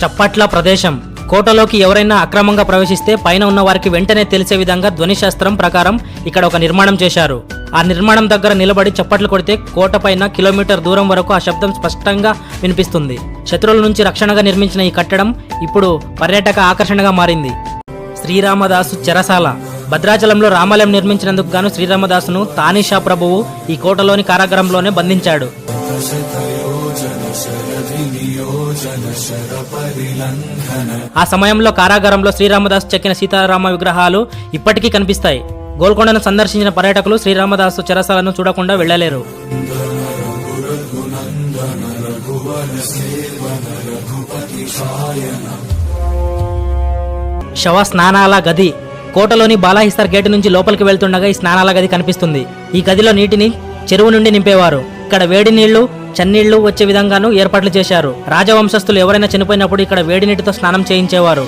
చప్పట్ల ప్రదేశం. కోటలోకి ఎవరైనా అక్రమంగా ప్రవేశిస్తే పైన ఉన్న వారికి వెంటనే తెలిసే విధంగా ధ్వనిశాస్త్రం ప్రకారం ఇక్కడ ఒక నిర్మాణం చేశారు. ఆ నిర్మాణం దగ్గర నిలబడి చప్పట్లు కొడితే కోట పైన కిలోమీటర్ దూరం వరకు ఆ శబ్దం స్పష్టంగా వినిపిస్తుంది. శత్రువుల నుంచి రక్షణగా నిర్మించిన ఈ కట్టడం ఇప్పుడు పర్యాటక ఆకర్షణగా మారింది. శ్రీరామదాసు చెరసాల. భద్రాచలంలో రామాలయం నిర్మించినందుకు గాను శ్రీరామదాసును తానీషా ప్రభువు ఈ కోటలోని కారాగారంలోనే బంధించాడు. ఆ సమయంలో కారాగారంలో శ్రీరామదాస్ చెక్కిన సీతారామ విగ్రహాలు ఇప్పటికీ కనిపిస్తాయి. గోల్కొండను సందర్శించిన పర్యాటకులు శ్రీరామదాసు చెరసాలను చూడకుండా వెళ్ళలేరు. శవ స్నానాల గది కోటలోని బాలాహిస్తార్ గేటు నుంచి లోపలికి వెళ్తుండగా ఈ స్నానాల గది కనిపిస్తుంది. ఈ గదిలో నీటిని చెరువు నుండి నింపేవారు. ఇక్కడ వేడి నీళ్ళు చన్నీళ్ళు వచ్చే విధంగాను ఏర్పాట్లు చేశారు. రాజవంశస్థులు ఎవరైనా చనిపోయినప్పుడు ఇక్కడ వేడి నీటితో స్నానం చేయించేవారు.